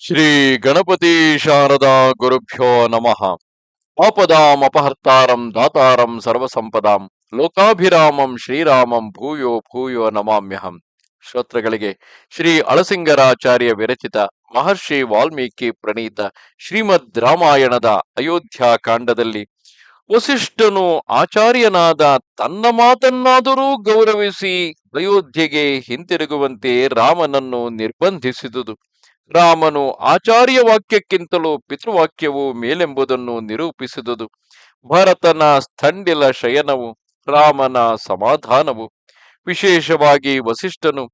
ಶ್ರೀ ಗಣಪತಿ ಶಾರದಾ ಗುರುಭ್ಯೋ ನಮಃ. ಆಪದಾಂ ಅಪಹರ್ತಾರಂ ದಾತಾರಂ ಸರ್ವಸಂಪದಾಂ ಲೋಕಾಭಿರಾಮಂ ಶ್ರೀರಾಮಂ ಭೂಯೋ ಭೂಯೋ ನಮಾಮ್ಯಹಂ. ಶ್ರೋತ್ರಗಳಿಗೆ ಶ್ರೀ ಅಳಸಿಂಗರಾಚಾರ್ಯ ವಿರಚಿತ ಮಹರ್ಷಿ ವಾಲ್ಮೀಕಿ ಪ್ರಣೀತ ಶ್ರೀಮದ್ ರಾಮಾಯಣದ ಅಯೋಧ್ಯ ಕಾಂಡದಲ್ಲಿ ವಸಿಷ್ಠನು ಆಚಾರ್ಯನಾದ ತನ್ನ ಮಾತನ್ನಾದರೂ ಗೌರವಿಸಿ ಅಯೋಧ್ಯೆಗೆ ಹಿಂತಿರುಗುವಂತೆ ರಾಮನನ್ನು ನಿರ್ಬಂಧಿಸಿದುದು. ರಾಮನು ಆಚಾರ್ಯ ವಾಕ್ಯಕ್ಕಿಂತಲೂ ಪಿತೃವಾಕ್ಯವು ಮೇಲೆಂಬುದನ್ನು ನಿರೂಪಿಸಿದುದು. ಭರತನ ಸ್ಥಂಡಿಲ ಶಯನವು, ರಾಮನ ಸಮಾಧಾನವು. ವಿಶೇಷವಾಗಿ ವಸಿಷ್ಠನು,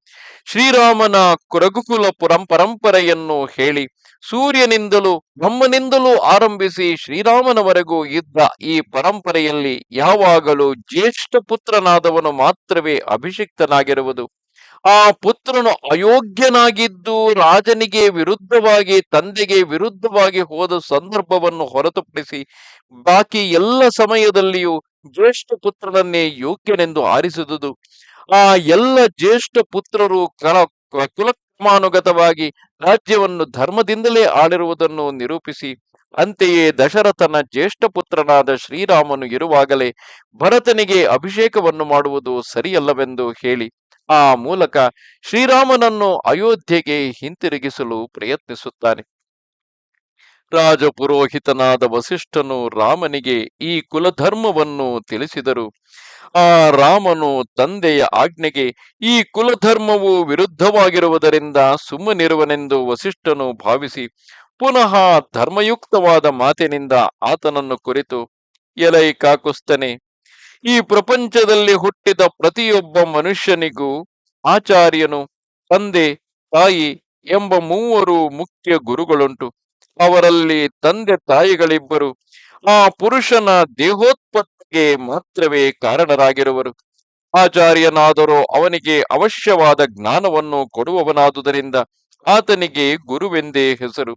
ಶ್ರೀರಾಮನ ಕುರಗುಕುಲ ಪುರಂ, ಪರಂಪರೆಯನ್ನು ಹೇಳಿ, ಸೂರ್ಯನಿಂದಲೂ ಬ್ರಹ್ಮನಿಂದಲೂ ಆರಂಭಿಸಿ ಶ್ರೀರಾಮನವರೆಗೂ ಇದ್ದ ಈ ಪರಂಪರೆಯಲ್ಲಿ ಯಾವಾಗಲೂ ಜ್ಯೇಷ್ಠ ಪುತ್ರನಾದವನು ಮಾತ್ರವೇ ಅಭಿಷಿಕ್ತನಾಗಿರುವುದು. ಆ ಪುತ್ರನು ಅಯೋಗ್ಯನಾಗಿದ್ದು ರಾಜನಿಗೆ ವಿರುದ್ಧವಾಗಿ, ತಂದೆಗೆ ವಿರುದ್ಧವಾಗಿ ಹೋದ ಸಂದರ್ಭವನ್ನು ಹೊರತುಪಡಿಸಿ ಬಾಕಿ ಎಲ್ಲ ಸಮಯದಲ್ಲಿಯೂ ಜ್ಯೇಷ್ಠ ಪುತ್ರನನ್ನೇ ಯೋಗ್ಯನೆಂದು ಆರಿಸಿದುದು. ಆ ಎಲ್ಲ ಜ್ಯೇಷ್ಠ ಪುತ್ರರು ಕಲ ಕುಲಕ್ರಮಾನುಗತವಾಗಿ ರಾಜ್ಯವನ್ನು ಧರ್ಮದಿಂದಲೇ ಆಳಿರುವುದನ್ನು ನಿರೂಪಿಸಿ, ಅಂತೆಯೇ ದಶರಥನ ಜ್ಯೇಷ್ಠ ಪುತ್ರನಾದ ಶ್ರೀರಾಮನು ಇರುವಾಗಲೇ ಭರತನಿಗೆ ಅಭಿಷೇಕವನ್ನು ಮಾಡುವುದು ಸರಿಯಲ್ಲವೆಂದು ಹೇಳಿ ಆ ಮೂಲಕ ಶ್ರೀರಾಮನನ್ನು ಅಯೋಧ್ಯೆಗೆ ಹಿಂತಿರುಗಿಸಲು ಪ್ರಯತ್ನಿಸುತ್ತಾನೆ. ರಾಜಪುರೋಹಿತನಾದ ವಸಿಷ್ಠನು ರಾಮನಿಗೆ ಈ ಕುಲಧರ್ಮವನ್ನು ತಿಳಿಸಿದರು. ಆ ರಾಮನು ತಂದೆಯ ಆಜ್ಞೆಗೆ ಈ ಕುಲಧರ್ಮವು ವಿರುದ್ಧವಾಗಿರುವುದರಿಂದ ಸುಮ್ಮನಿರುವನೆಂದು ವಸಿಷ್ಠನು ಭಾವಿಸಿ ಪುನಃ ಧರ್ಮಯುಕ್ತವಾದ ಮಾತಿನಿಂದ ಆತನನ್ನು ಕುರಿತು, ಎಲೈ ಕಾಕುಸ್ತನೆ ಈ ಪ್ರಪಂಚದಲ್ಲಿ ಹುಟ್ಟಿದ ಪ್ರತಿಯೊಬ್ಬ ಮನುಷ್ಯನಿಗೂ ಆಚಾರ್ಯನು ತಂದೆ, ತಾಯಿ ಎಂಬ ಮೂವರು ಮುಖ್ಯ ಗುರುಗಳುಂಟು. ಅವರಲ್ಲಿ ತಂದೆ ತಾಯಿಗಳಿಬ್ಬರು. ಆ ಪುರುಷನ ದೇಹೋತ್ಪತ್ತಿಗೆ ಮಾತ್ರವೇ ಕಾರಣರಾಗಿರುವರು. ಆಚಾರ್ಯನಾದರೂ ಅವನಿಗೆ ಅವಶ್ಯವಾದ ಜ್ಞಾನವನ್ನು ಕೊಡುವವನಾದುದರಿಂದ ಆತನಿಗೆ ಗುರುವೆಂದೇ ಹೆಸರು.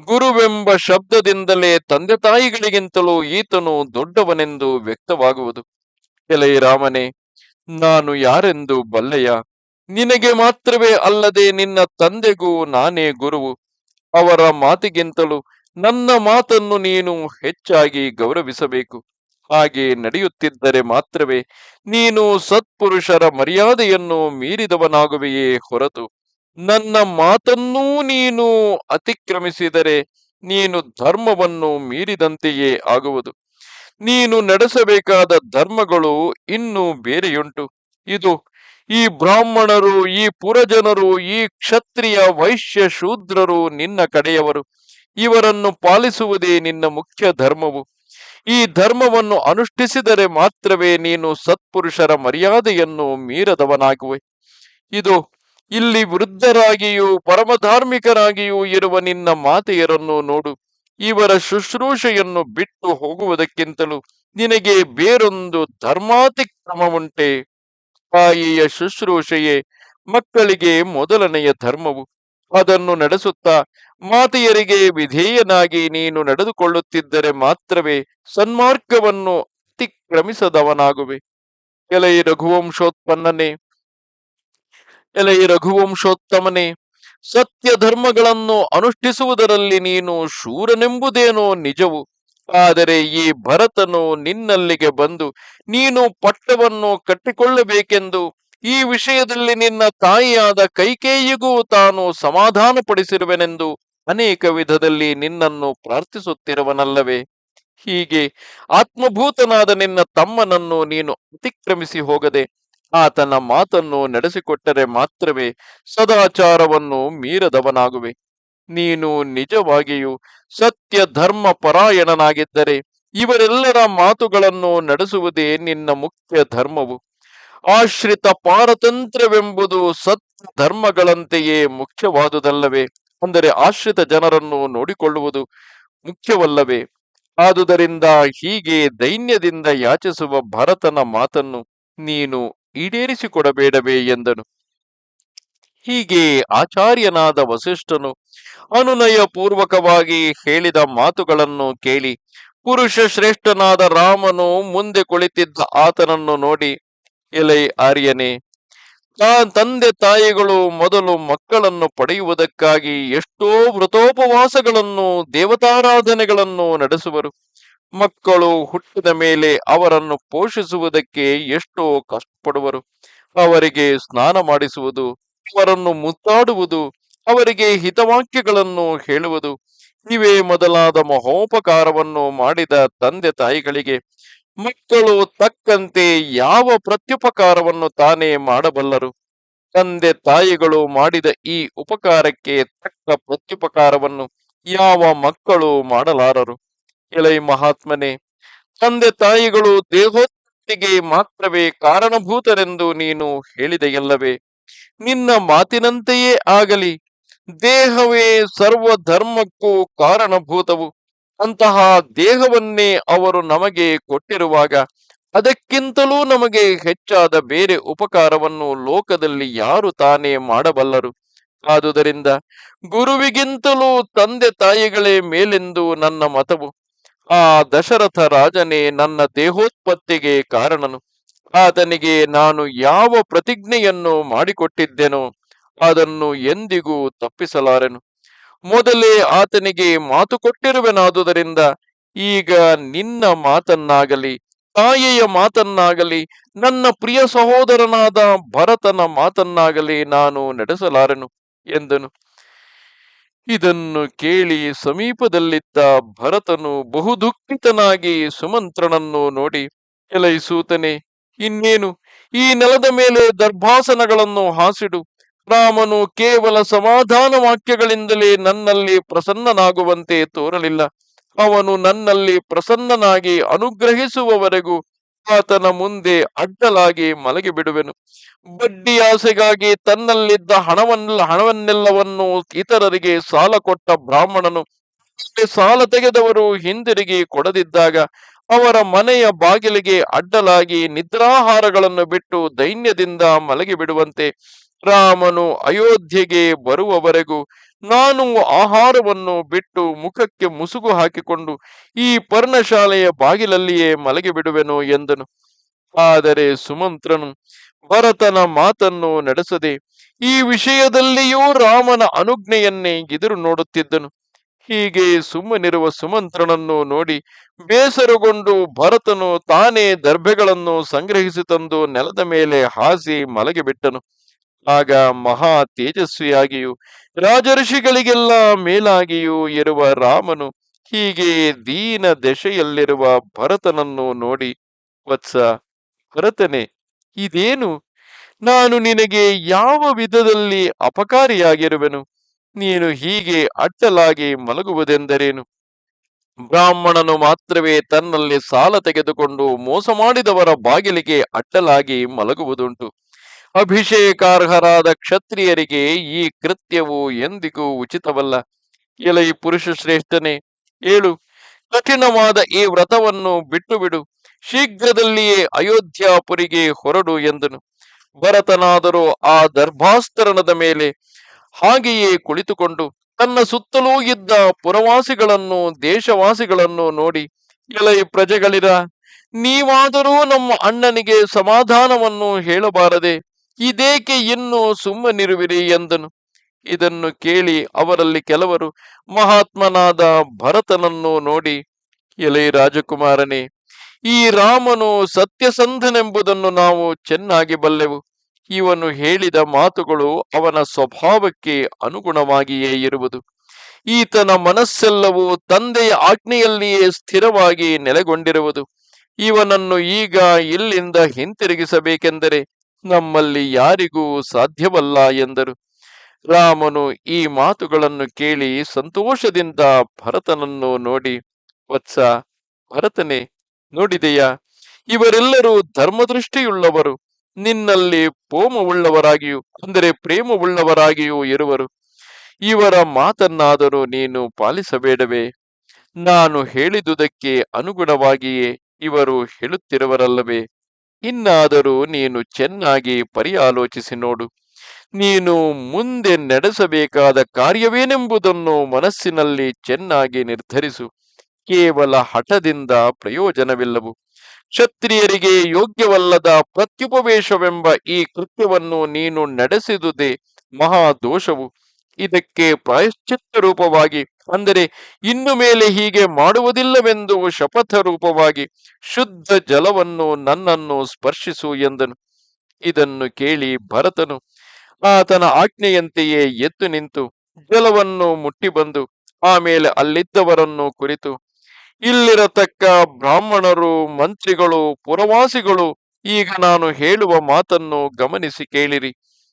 ಗುರುವೆಂಬ ಶಬ್ದದಿಂದಲೇ ತಂದೆ ತಾಯಿಗಳಿಗಿಂತಲೂ ಈತನು ದೊಡ್ಡವನೆಂದು ವ್ಯಕ್ತವಾಗುವುದು. ಎಲೈ ರಾಮನೇ, ನಾನು ಯಾರೆಂದು ಬಲ್ಲೆಯ? ನಿನಗೆ ಮಾತ್ರವೇ ಅಲ್ಲದೆ ನಿನ್ನ ತಂದೆಗೂ ನಾನೇ ಗುರುವು. ಅವರ ಮಾತಿಗಿಂತಲೂ ನನ್ನ ಮಾತನ್ನು ನೀನು ಹೆಚ್ಚಾಗಿ ಗೌರವಿಸಬೇಕು. ಹಾಗೆ ನಡೆಯುತ್ತಿದ್ದರೆ ಮಾತ್ರವೇ ನೀನು ಸತ್ಪುರುಷರ ಮರ್ಯಾದೆಯನ್ನು ಮೀರಿದವನಾಗುವೆಯೇ ಹೊರತು. ನನ್ನ ಮಾತನ್ನೂ ನೀನು ಅತಿಕ್ರಮಿಸಿದರೆ ನೀನು ಧರ್ಮವನ್ನು ಮೀರಿದಂತೆಯೇ ಆಗುವುದು. ನೀನು ನಡೆಸಬೇಕಾದ ಧರ್ಮಗಳು ಇನ್ನೂ ಬೇರೆಯುಂಟು. ಇದು ಈ ಬ್ರಾಹ್ಮಣರು, ಈ ಪುರಜನರು, ಈ ಕ್ಷತ್ರಿಯ ವೈಶ್ಯ ಶೂದ್ರರು ನಿನ್ನ ಕಡೆಯವರು. ಇವರನ್ನು ಪಾಲಿಸುವುದೇ ನಿನ್ನ ಮುಖ್ಯ ಧರ್ಮವು. ಈ ಧರ್ಮವನ್ನು ಅನುಷ್ಠಿಸಿದರೆ ಮಾತ್ರವೇ ನೀನು ಸತ್ಪುರುಷರ ಮರ್ಯಾದೆಯನ್ನು ಮೀರದವನಾಗುವೆ. ಇದು ಇಲ್ಲಿ ವೃದ್ಧರಾಗಿಯೂ ಪರಮಧಾರ್ಮಿಕರಾಗಿಯೂ ಇರುವ ನಿನ್ನ ಮಾತೆಯರನ್ನು ನೋಡು. ಇವರ ಶುಶ್ರೂಷೆಯನ್ನು ಬಿಟ್ಟು ಹೋಗುವುದಕ್ಕಿಂತಲೂ ನಿನಗೆ ಬೇರೊಂದು ಧರ್ಮಾತಿಕ್ರಮವುಂಟೆ. ತಾಯಿಯ ಶುಶ್ರೂಷೆಯೇ ಮಕ್ಕಳಿಗೆ ಮೊದಲನೆಯ ಧರ್ಮವು. ಅದನ್ನು ನಡೆಸುತ್ತಾ ಮಾತೆಯರಿಗೆ ವಿಧೇಯನಾಗಿ ನೀನು ನಡೆದುಕೊಳ್ಳುತ್ತಿದ್ದರೆ ಮಾತ್ರವೇ ಸನ್ಮಾರ್ಗವನ್ನು ಅತಿಕ್ರಮಿಸದವನಾಗುವೆ. ಎಲೈ ರಘುವಂಶೋತ್ಪನ್ನನೇ ಎಲೈ ರಘುವಂಶೋತ್ತಮನೇ ಸತ್ಯ ಧರ್ಮಗಳನ್ನು ಅನುಷ್ಠಿಸುವುದರಲ್ಲಿ ನೀನು ಶೂರನೆಂಬುದೇನೋ ನಿಜವು. ಆದರೆ ಈ ಭರತನು ನಿನ್ನಲ್ಲಿಗೆ ಬಂದು ನೀನು ಪಟ್ಟವನ್ನು ಕಟ್ಟಿಕೊಳ್ಳಬೇಕೆಂದು ಈ ವಿಷಯದಲ್ಲಿ ನಿನ್ನ ತಾಯಿಯಾದ ಕೈಕೇಯಿಗೂ ತಾನು ಸಮಾಧಾನ ಪಡಿಸಿರುವೆನೆಂದು ಅನೇಕ ವಿಧದಲ್ಲಿ ನಿನ್ನನ್ನು ಪ್ರಾರ್ಥಿಸುತ್ತಿರುವನಲ್ಲವೇ. ಹೀಗೆ ಆತ್ಮಭೂತನಾದ ನಿನ್ನ ತಮ್ಮನನ್ನು ನೀನು ಅತಿಕ್ರಮಿಸಿ ಹೋಗದೆ ಆತನ ಮಾತನ್ನು ನಡೆಸಿಕೊಟ್ಟರೆ ಮಾತ್ರವೇ ಸದಾಚಾರವನ್ನು ಮೀರದವನಾಗುವೆ. ನೀನು ನಿಜವಾಗಿಯೂ ಸತ್ಯ ಧರ್ಮ ಪರಾಯಣನಾಗಿದ್ದರೆ ಇವರೆಲ್ಲರ ಮಾತುಗಳನ್ನು ನಡೆಸುವುದೇ ನಿನ್ನ ಮುಖ್ಯ ಧರ್ಮವು. ಆಶ್ರಿತ ಪಾರತಂತ್ರವೆಂಬುದು ಸತ್ಯ ಧರ್ಮಗಳಂತೆಯೇ ಮುಖ್ಯವಾದುದಲ್ಲವೇ? ಅಂದರೆ ಆಶ್ರಿತ ಜನರನ್ನು ನೋಡಿಕೊಳ್ಳುವುದು ಮುಖ್ಯವಲ್ಲವೇ? ಆದುದರಿಂದ ಹೀಗೆ ದೈನ್ಯದಿಂದ ಯಾಚಿಸುವ ಭರತನ ಮಾತನ್ನು ನೀನು ಈಡೇರಿಸಿಕೊಡಬೇಡವೇ ಎಂದನು. ಹೀಗೆ ಆಚಾರ್ಯನಾದ ವಸಿಷ್ಠನು ಅನುನಯ ಪೂರ್ವಕವಾಗಿ ಹೇಳಿದ ಮಾತುಗಳನ್ನು ಕೇಳಿ ಪುರುಷ ಶ್ರೇಷ್ಠನಾದ ರಾಮನು ಮುಂದೆ ಕುಳಿತಿದ್ದ ಆತನನ್ನು ನೋಡಿ, ಎಲೆ ಆರ್ಯನೇ ತಂದೆ ತಾಯಿಗಳು ಮೊದಲು ಮಕ್ಕಳನ್ನು ಪಡೆಯುವುದಕ್ಕಾಗಿ ಎಷ್ಟೋ ವ್ರತೋಪವಾಸಗಳನ್ನು ದೇವತಾರಾಧನೆಗಳನ್ನು ನಡೆಸುವರು. ಮಕ್ಕಳು ಹುಟ್ಟಿದ ಮೇಲೆ ಅವರನ್ನು ಪೋಷಿಸುವುದಕ್ಕೆ ಎಷ್ಟೋ ಕಷ್ಟಪಡುವರು. ಅವರಿಗೆ ಸ್ನಾನ ಮಾಡಿಸುವುದು, ಅವರನ್ನು ಮುದ್ದಾಡುವುದು, ಅವರಿಗೆ ಹಿತವಾಕ್ಯಗಳನ್ನು ಹೇಳುವುದು. ಇವೇ ಮೊದಲಾದ ಮಹೋಪಕಾರವನ್ನು ಮಾಡಿದ ತಂದೆ ತಾಯಿಗಳಿಗೆ. ಮಕ್ಕಳು ತಕ್ಕಂತೆ ಯಾವ ಪ್ರತ್ಯುಪಕಾರವನ್ನು ತಾನೇ ಮಾಡಬಲ್ಲರು. ತಂದೆ ತಾಯಿಗಳು ಮಾಡಿದ ಈ ಉಪಕಾರಕ್ಕೆ ತಕ್ಕ ಪ್ರತ್ಯುಪಕಾರವನ್ನು ಯಾವ ಮಕ್ಕಳು ಮಾಡಲಾರರು. ಎಲೈ ಮಹಾತ್ಮನೆ, ತಂದೆ ತಾಯಿಗಳು ದೇಹೋತ್ಪತ್ತಿಗೆ ಮಾತ್ರವೇ ಕಾರಣಭೂತರೆಂದು ನೀನು ಹೇಳಿದೆಯಲ್ಲವೇ? ನಿನ್ನ ಮಾತಿನಂತೆಯೇ ಆಗಲಿ, ದೇಹವೇ ಸರ್ವ ಧರ್ಮಕ್ಕೂ ಕಾರಣಭೂತವು. ಅಂತಹ ದೇಹವನ್ನೇ ಅವರು ನಮಗೆ ಕೊಟ್ಟಿರುವಾಗ ಅದಕ್ಕಿಂತಲೂ ನಮಗೆ ಹೆಚ್ಚಾದ ಬೇರೆ ಉಪಕಾರವನ್ನು ಲೋಕದಲ್ಲಿ ಯಾರು ತಾನೇ ಮಾಡಬಲ್ಲರು? ಆದುದರಿಂದ ಗುರುವಿಗಿಂತಲೂ ತಂದೆ ತಾಯಿಗಳೇ ಮೇಲೆಂದು ನನ್ನ ಮತವು. ಆ ದಶರಥ ರಾಜನೇ ನನ್ನ ದೇಹೋತ್ಪತ್ತಿಗೆ ಕಾರಣನು. ಆತನಿಗೆ ನಾನು ಯಾವ ಪ್ರತಿಜ್ಞೆಯನ್ನು ಮಾಡಿಕೊಟ್ಟಿದ್ದೆನೋ ಅದನ್ನು ಎಂದಿಗೂ ತಪ್ಪಿಸಲಾರೆನು. ಮೊದಲೇ ಆತನಿಗೆ ಮಾತು ಕೊಟ್ಟಿರುವೆನಾದುದರಿಂದ ಈಗ ನಿನ್ನ ಮಾತನ್ನಾಗಲಿ, ತಾಯಿಯ ಮಾತನ್ನಾಗಲಿ, ನನ್ನ ಪ್ರಿಯ ಸಹೋದರನಾದ ಭರತನ ಮಾತನ್ನಾಗಲಿ ನಾನು ನಡೆಸಲಾರೆನು ಎಂದನು. ಇದನ್ನು ಕೇಳಿ ಸಮೀಪದಲ್ಲಿದ್ದ ಭರತನು ಬಹುದುಃಖಿತನಾಗಿ ಸುಮಂತ್ರನನ್ನು ನೋಡಿ ಎಲೈ ಇನ್ನೇನು? ಈ ನೆಲದ ಮೇಲೆ ದರ್ಭಾಸನಗಳನ್ನು ಹಾಸಿಡು. ರಾಮನು ಕೇವಲ ಸಮಾಧಾನ ವಾಕ್ಯಗಳಿಂದಲೇ ನನ್ನಲ್ಲಿ ಪ್ರಸನ್ನನಾಗುವಂತೆ ತೋರಲಿಲ್ಲ. ಅವನು ನನ್ನಲ್ಲಿ ಪ್ರಸನ್ನನಾಗಿ ಅನುಗ್ರಹಿಸುವವರೆಗೂ ಆತನ ಮುಂದೆ ಅಡ್ಡಲಾಗಿ ಮಲಗಿ ಬಿಡುವೆನು ಬಡ್ಡಿ ಆಸೆಗಾಗಿ ತನ್ನಲ್ಲಿದ್ದ ಹಣವನ್ನೆಲ್ಲ ಹಣವನ್ನೆಲ್ಲವನ್ನು ಇತರರಿಗೆ ಸಾಲ ಕೊಟ್ಟ ಬ್ರಾಹ್ಮಣನು ಸಾಲ ತೆಗೆದವರು ಹಿಂದಿರುಗಿ ಕೊಡದಿದ್ದಾಗ ಅವರ ಮನೆಯ ಬಾಗಿಲಿಗೆ ಅಡ್ಡಲಾಗಿ ನಿದ್ರಾಹಾರಗಳನ್ನು ಬಿಟ್ಟು ದೈನ್ಯದಿಂದ ಮಲಗಿ ಬಿಡುವಂತೆ ರಾಮನು ಅಯೋಧ್ಯೆಗೆ ಬರುವವರೆಗೂ ನಾನು ಆಹಾರವನ್ನು ಬಿಟ್ಟು ಮುಖಕ್ಕೆ ಮುಸುಗು ಹಾಕಿಕೊಂಡು ಈ ಪರ್ಣಶಾಲೆಯ ಬಾಗಿಲಲ್ಲಿಯೇ ಮಲಗಿ ಬಿಡುವೆನು ಎಂದನು. ಆದರೆ ಸುಮಂತ್ರನು, ಭರತನ ಮಾತನ್ನು ನಡೆಸದೆ ಈ ವಿಷಯದಲ್ಲಿಯೂ ರಾಮನ ಅನುಜ್ಞೆಯನ್ನೇ ಎದುರು ನೋಡುತ್ತಿದ್ದನು. ಹೀಗೆ ಸುಮ್ಮನಿರುವ ಸುಮಂತ್ರನನ್ನು ನೋಡಿ ಬೇಸರಗೊಂಡು ಭರತನು ತಾನೇ ದರ್ಭೆಗಳನ್ನು ಸಂಗ್ರಹಿಸಿ ತಂದು ನೆಲದ ಮೇಲೆ ಹಾಸಿ ಮಲಗಿಬಿಟ್ಟನು. ಆಗ ಮಹಾ ತೇಜಸ್ವಿಯಾಗಿಯೂ ರಾಜಋಷಿಗಳಿಗೆಲ್ಲ ಮೇಲಾಗಿಯೂ ಇರುವ ರಾಮನು ಹೀಗೆ ದೀನ ದೆಶೆಯಲ್ಲಿರುವ ಭರತನನ್ನು ನೋಡಿ, ವತ್ಸ ಭರತನೆ, ಇದೇನು? ನಾನು ನಿನಗೆ ಯಾವ ವಿಧದಲ್ಲಿ ಅಪಕಾರಿಯಾಗಿರುವೆನು? ನೀನು ಹೀಗೆ ಅಡ್ಡಲಾಗಿ ಮಲಗುವುದೆಂದರೇನು? ಬ್ರಾಹ್ಮಣನು ಮಾತ್ರವೇ ತನ್ನಲ್ಲಿ ಸಾಲ ತೆಗೆದುಕೊಂಡು ಮೋಸ ಮಾಡಿದವರ ಬಾಗಿಲಿಗೆ ಅಡ್ಡಲಾಗಿ ಮಲಗುವುದುಂಟು. ಅಭಿಷೇಕಾರ್ಹರಾದ ಕ್ಷತ್ರಿಯರಿಗೆ ಈ ಕೃತ್ಯವು ಎಂದಿಗೂ ಉಚಿತವಲ್ಲ. ಎಲೈ ಪುರುಷ ಶ್ರೇಷ್ಠನೇ, ಏಳು, ಕಠಿಣವಾದ ಈ ವ್ರತವನ್ನು ಬಿಟ್ಟು ಬಿಡು ಶೀಘ್ರದಲ್ಲಿಯೇ ಅಯೋಧ್ಯಾಪುರಿಗೆ ಹೊರಡು ಎಂದನು. ಭರತನಾದರೂ ಆ ದರ್ಭಾಸ್ತರಣದ ಮೇಲೆ ಹಾಗೆಯೇ ಕುಳಿತುಕೊಂಡು ತನ್ನ ಸುತ್ತಲೂ ಇದ್ದ ಪುರವಾಸಿಗಳನ್ನು, ದೇಶವಾಸಿಗಳನ್ನು ನೋಡಿ, ಎಲೈ ಪ್ರಜೆಗಳಿರ, ನೀವಾದರೂ ನಮ್ಮ ಅಣ್ಣನಿಗೆ ಸಮಾಧಾನವನ್ನು ಹೇಳಬಾರದೆ ಇದೇಕೆ ಇನ್ನು ಸುಮ್ಮನಿರುವಿರಿ ಎಂದನು. ಇದನ್ನು ಕೇಳಿ ಅವರಲ್ಲಿ ಕೆಲವರು ಮಹಾತ್ಮನಾದ ಭರತನನ್ನು ನೋಡಿ, ಎಲೈ ರಾಜಕುಮಾರನೇ, ಈ ರಾಮನು ಸತ್ಯಸಂಧನೆಂಬುದನ್ನು ನಾವು ಚೆನ್ನಾಗಿ ಬಲ್ಲೆವು. ಇವನು ಹೇಳಿದ ಮಾತುಗಳು ಅವನ ಸ್ವಭಾವಕ್ಕೆ ಅನುಗುಣವಾಗಿಯೇ ಇರುವುದು. ಈತನ ಮನಸ್ಸೆಲ್ಲವೂ ತಂದೆಯ ಆಜ್ಞೆಯಲ್ಲಿಯೇ ಸ್ಥಿರವಾಗಿ ನೆಲೆಗೊಂಡಿರುವುದು. ಇವನನ್ನು ಈಗ ಇಲ್ಲಿಂದ ಹಿಂತಿರುಗಿಸಬೇಕೆಂದರೆ ನಮ್ಮಲ್ಲಿ ಯಾರಿಗೂ ಸಾಧ್ಯವಲ್ಲ ಎಂದರು. ರಾಮನು ಈ ಮಾತುಗಳನ್ನು ಕೇಳಿ ಸಂತೋಷದಿಂದ ಭರತನನ್ನು ನೋಡಿ, ವತ್ಸ, ಭರತನೇ, ನೋಡಿದೆಯಾ? ಇವರೆಲ್ಲರೂ ಧರ್ಮದೃಷ್ಟಿಯುಳ್ಳವರು. ನಿನ್ನಲ್ಲಿ ಪೋಮವುಳ್ಳವರಾಗಿಯೂ ಅಂದರೆ ಪ್ರೇಮವುಳ್ಳವರಾಗಿಯೂ ಇರುವರು. ಇವರ ಮಾತನ್ನಾದರೂ ನೀನು ಪಾಲಿಸಬೇಡವೇ? ನಾನು ಹೇಳಿದುದಕ್ಕೆ ಅನುಗುಣವಾಗಿಯೇ ಇವರು ಹೇಳುತ್ತಿರುವರಲ್ಲವೇ? ಇನ್ನಾದರೂ ನೀನು ಚೆನ್ನಾಗಿ ಪರಿಯಾಲೋಚಿಸಿ ನೋಡು. ನೀನು ಮುಂದೆ ನಡೆಸಬೇಕಾದ ಕಾರ್ಯವೇನೆಂಬುದನ್ನು ಮನಸ್ಸಿನಲ್ಲಿ ಚೆನ್ನಾಗಿ ನಿರ್ಧರಿಸು. ಕೇವಲ ಹಠದಿಂದ ಪ್ರಯೋಜನವಿಲ್ಲವು. ಕ್ಷತ್ರಿಯರಿಗೆ ಯೋಗ್ಯವಲ್ಲದ ಪ್ರತ್ಯುಪವೇಶವೆಂಬ ಈ ಕೃತ್ಯವನ್ನು ನೀನು ನಡೆಸಿದುದೇ ಮಹಾದೋಷವು ಇದಕ್ಕೆ ಪ್ರಾಯಶ್ಚಿತ್ತ ರೂಪವಾಗಿ ಅಂದರೆ ಇನ್ನು ಮೇಲೆ ಹೀಗೆ ಮಾಡುವುದಿಲ್ಲವೆಂದು ಶಪಥ ರೂಪವಾಗಿ ಶುದ್ಧ ಜಲವನ್ನು ನನ್ನನ್ನು ಸ್ಪರ್ಶಿಸು ಎಂದನು. ಇದನ್ನು ಕೇಳಿ ಭರತನು ಆತನ ಆಜ್ಞೆಯಂತೆಯೇ ಎದ್ದು ನಿಂತು ಜಲವನ್ನು ಮುಟ್ಟಿ ಬಂದು ಆಮೇಲೆ ಅಲ್ಲಿದ್ದವರನ್ನು ಕುರಿತು, ಇಲ್ಲಿರತಕ್ಕ ಬ್ರಾಹ್ಮಣರು, ಮಂತ್ರಿಗಳು, ಪುರವಾಸಿಗಳು, ಈಗ ನಾನು ಹೇಳುವ ಮಾತನ್ನು ಗಮನಿಸಿ ಕೇಳಿರಿ.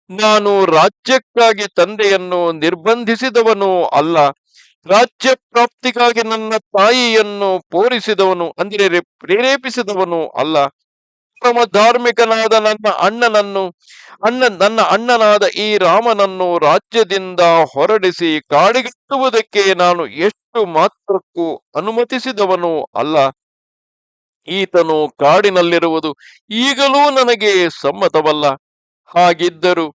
ನಾನು ರಾಜ್ಯಕ್ಕಾಗಿ ತಂದೆಯನ್ನು ನಿರ್ಬಂಧಿಸಿದವನು ಅಲ್ಲ. ರಾಜ್ಯ ಪ್ರಾಪ್ತಿಗಾಗಿ ನನ್ನ ತಾಯಿಯನ್ನು ಪೋರಿಸಿದವನು, ಅಂದರೆ ಪ್ರೇರೇಪಿಸಿದವನು ಅಲ್ಲ. ಪರಮ ಧಾರ್ಮಿಕನಾದ ನನ್ನ ಅಣ್ಣನನ್ನು, ಅಣ್ಣ, ನನ್ನ ಅಣ್ಣನಾದ ಈ ರಾಮನನ್ನು ರಾಜ್ಯದಿಂದ ಹೊರಡಿಸಿ ಕಾಡಿಗಟ್ಟುವುದಕ್ಕೆ ನಾನು ಎಷ್ಟು ಮಾತ್ರಕ್ಕೂ ಅನುಮತಿಸಿದವನು ಅಲ್ಲ. ಈತನು ಕಾಡಿನಲ್ಲಿರುವುದು ಈಗಲೂ ನನಗೆ ಸಮ್ಮತವಲ್ಲ. ಹಾಗಿದ್ದರೂ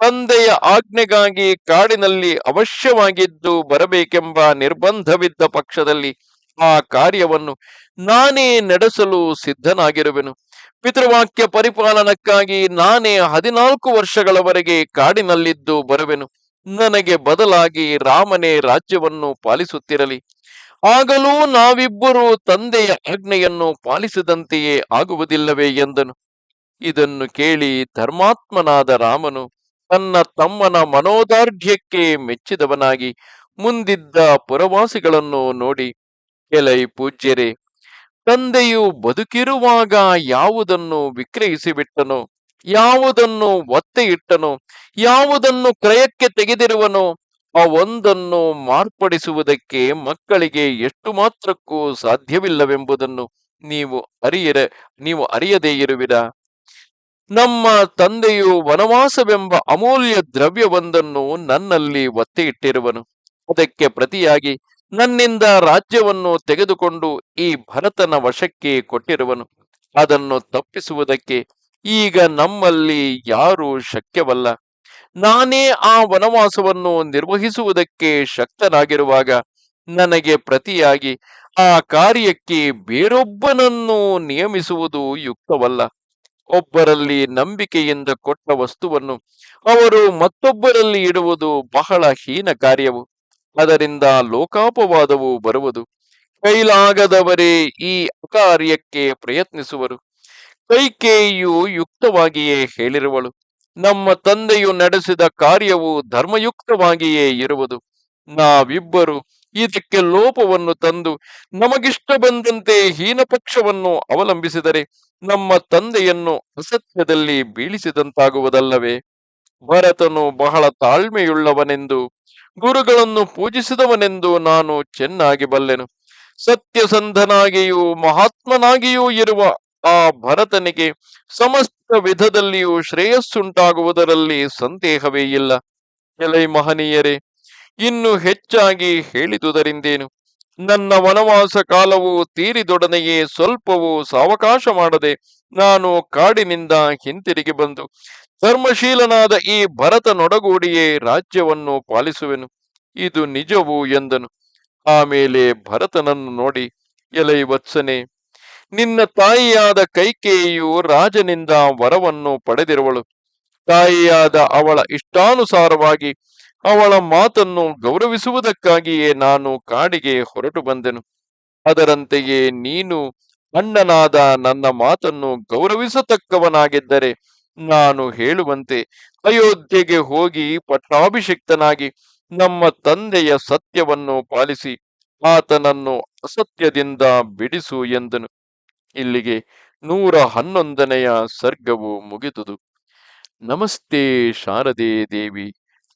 ತಂದೆಯ ಆಜ್ಞೆಗಾಗಿ ಕಾಡಿನಲ್ಲಿ ಅವಶ್ಯವಾಗಿದ್ದು ಬರಬೇಕೆಂಬ ನಿರ್ಬಂಧವಿದ್ದ ಪಕ್ಷದಲ್ಲಿ ಆ ಕಾರ್ಯವನ್ನು ನಾನೇ ನಡೆಸಲು ಸಿದ್ಧನಾಗಿರುವೆನು. ಪಿತೃವಾಕ್ಯ ಪರಿಪಾಲನಕ್ಕಾಗಿ ನಾನೇ ಹದಿನಾಲ್ಕು ವರ್ಷಗಳವರೆಗೆ ಕಾಡಿನಲ್ಲಿದ್ದು ಬರುವೆನು. ನನಗೆ ಬದಲಾಗಿ ರಾಮನೇ ರಾಜ್ಯವನ್ನು ಪಾಲಿಸುತ್ತಿರಲಿ. ಆಗಲೂ ನಾವಿಬ್ಬರು ತಂದೆಯ ಆಜ್ಞೆಯನ್ನು ಪಾಲಿಸಿದಂತೆಯೇ ಆಗುವುದಿಲ್ಲವೇ ಎಂದನು. ಇದನ್ನು ಕೇಳಿ ಧರ್ಮಾತ್ಮನಾದ ರಾಮನು ತನ್ನ ತಮ್ಮನ ಮನೋದಾರ್ಢ್ಯಕ್ಕೆ ಮೆಚ್ಚಿದವನಾಗಿ ಮುಂದಿದ್ದ ಪುರವಾಸಿಗಳನ್ನು ನೋಡಿ ಕೆಲೈ ಪೂಜ್ಯರೇ, ತಂದೆಯು ಬದುಕಿರುವಾಗ ಯಾವುದನ್ನು ವಿಕ್ರಯಿಸಿ ಬಿಟ್ಟನೋ ಯಾವುದನ್ನು ಒತ್ತೆ ಇಟ್ಟನೋ ಯಾವುದನ್ನು ಕ್ರಯಕ್ಕೆ ತೆಗೆದಿರುವನೋ ಆ ಒಂದನ್ನು ಮಾರ್ಪಡಿಸುವುದಕ್ಕೆ ಮಕ್ಕಳಿಗೆ ಎಷ್ಟು ಮಾತ್ರಕ್ಕೂ ಸಾಧ್ಯವಿಲ್ಲವೆಂಬುದನ್ನು ನೀವು ಅರಿಯರ, ನೀವು ಅರಿಯದೇ ಇರುವಿರಾ? ನಮ್ಮ ತಂದೆಯು ವನವಾಸವೆಂಬ ಅಮೂಲ್ಯ ದ್ರವ್ಯವೊಂದನ್ನು ನನ್ನಲ್ಲಿ ಒತ್ತಿ ಇಟ್ಟಿರುವನು ಅದಕ್ಕೆ ಪ್ರತಿಯಾಗಿ ನನ್ನಿಂದ ರಾಜ್ಯವನ್ನು ತೆಗೆದುಕೊಂಡು ಈ ಭರತನ ವಶಕ್ಕೆ ಕೊಟ್ಟಿರುವನು. ಅದನ್ನು ತಪ್ಪಿಸುವುದಕ್ಕೆ ಈಗ ನಮ್ಮಲ್ಲಿ ಯಾರೂ ಶಕ್ಯವಲ್ಲ. ನಾನೇ ಆ ವನವಾಸವನ್ನು ನಿರ್ವಹಿಸುವುದಕ್ಕೆ ಶಕ್ತನಾಗಿರುವಾಗ ನನಗೆ ಪ್ರತಿಯಾಗಿ ಆ ಕಾರ್ಯಕ್ಕೆ ಬೇರೊಬ್ಬನನ್ನು ನಿಯಮಿಸುವುದು ಯುಕ್ತವಲ್ಲ. ಒಬ್ಬರಲ್ಲಿ ನಂಬಿಕೆಯಿಂದ ಕೊಟ್ಟ ವಸ್ತುವನ್ನು ಅವರು ಮತ್ತೊಬ್ಬರಲ್ಲಿ ಇಡುವುದು ಬಹಳ ಹೀನ ಕಾರ್ಯವು. ಅದರಿಂದ ಲೋಕಾಪವಾದವು ಬರುವುದು. ಕೈಲಾಗದವರೇ ಈ ಅಕಾರ್ಯಕ್ಕೆ ಪ್ರಯತ್ನಿಸುವರು. ಕೈಕೇಯಿಯು ಯುಕ್ತವಾಗಿಯೇ ಹೇಳಿರುವಳು. ನಮ್ಮ ತಂದೆಯು ನಡೆಸಿದ ಕಾರ್ಯವು ಧರ್ಮಯುಕ್ತವಾಗಿಯೇ ಇರುವುದು. ನಾವಿಬ್ಬರು ಇದಕ್ಕೆ ಲೋಪವನ್ನು ತಂದು ನಮಗಿಷ್ಟ ಬಂದಂತೆ ಹೀನ ಪಕ್ಷವನ್ನು ಅವಲಂಬಿಸಿದರೆ ನಮ್ಮ ತಂದೆಯನ್ನು ಅಸತ್ಯದಲ್ಲಿ ಬೀಳಿಸಿದಂತಾಗುವುದಲ್ಲವೇ? ಭರತನು ಬಹಳ ತಾಳ್ಮೆಯುಳ್ಳವನೆಂದು, ಗುರುಗಳನ್ನು ಪೂಜಿಸಿದವನೆಂದು ನಾನು ಚೆನ್ನಾಗಿ ಬಲ್ಲೆನು. ಸತ್ಯಸಂಧನಾಗಿಯೂ ಮಹಾತ್ಮನಾಗಿಯೂ ಇರುವ ಆ ಭರತನಿಗೆ ಸಮಸ್ತ ವಿಧದಲ್ಲಿಯೂ ಶ್ರೇಯಸ್ಸುಂಟಾಗುವುದರಲ್ಲಿ ಸಂದೇಹವೇ ಇಲ್ಲ. ಎಲೈ ಮಹನೀಯರೇ ಇನ್ನು ಹೆಚ್ಚಾಗಿ ಹೇಳಿದುದರಿಂದೇನು? ನನ್ನ ವನವಾಸ ಕಾಲವು ತೀರಿದೊಡನೆಯೇ ಸ್ವಲ್ಪವೂ ಸಾವಕಾಶ ಮಾಡದೆ ನಾನು ಕಾಡಿನಿಂದ ಹಿಂತಿರುಗಿ ಬಂದು ಧರ್ಮಶೀಲನಾದ ಈ ಭರತನೊಡಗೂಡಿಯೇ ರಾಜ್ಯವನ್ನು ಪಾಲಿಸುವೆನು. ಇದು ನಿಜವು ಎಂದನು. ಆಮೇಲೆ ಭರತನನ್ನು ನೋಡಿ, ಎಲೈ ವತ್ಸನೆ, ನಿನ್ನ ತಾಯಿಯಾದ ಕೈಕೇಯಿಯು ರಾಜನಿಂದ ವರವನ್ನು ಪಡೆದಿರುವಳು. ತಾಯಿಯಾದ ಅವಳ ಇಷ್ಟಾನುಸಾರವಾಗಿ ಅವಳ ಮಾತನ್ನು ಗೌರವಿಸುವುದಕ್ಕಾಗಿಯೇ ನಾನು ಕಾಡಿಗೆ ಹೊರಟು ಬಂದೆನು. ಅದರಂತೆಯೇ ನೀನು ಅಣ್ಣನಾದ ನನ್ನ ಮಾತನ್ನು ಗೌರವಿಸತಕ್ಕವನಾಗಿದ್ದರೆ ನಾನು ಹೇಳುವಂತೆ ಅಯೋಧ್ಯೆಗೆ ಹೋಗಿ ಪಟ್ಟಾಭಿಷಿಕ್ತನಾಗಿ ನಮ್ಮ ತಂದೆಯ ಸತ್ಯವನ್ನು ಪಾಲಿಸಿ ಆತನನ್ನು ಅಸತ್ಯದಿಂದ ಬಿಡಿಸು ಎಂದನು. ಇಲ್ಲಿಗೆ ನೂರ ಹನ್ನೊಂದನೆಯ ಸರ್ಗವು ಮುಗಿದುದು. ನಮಸ್ತೆ ಶಾರದೆ ದೇವಿ.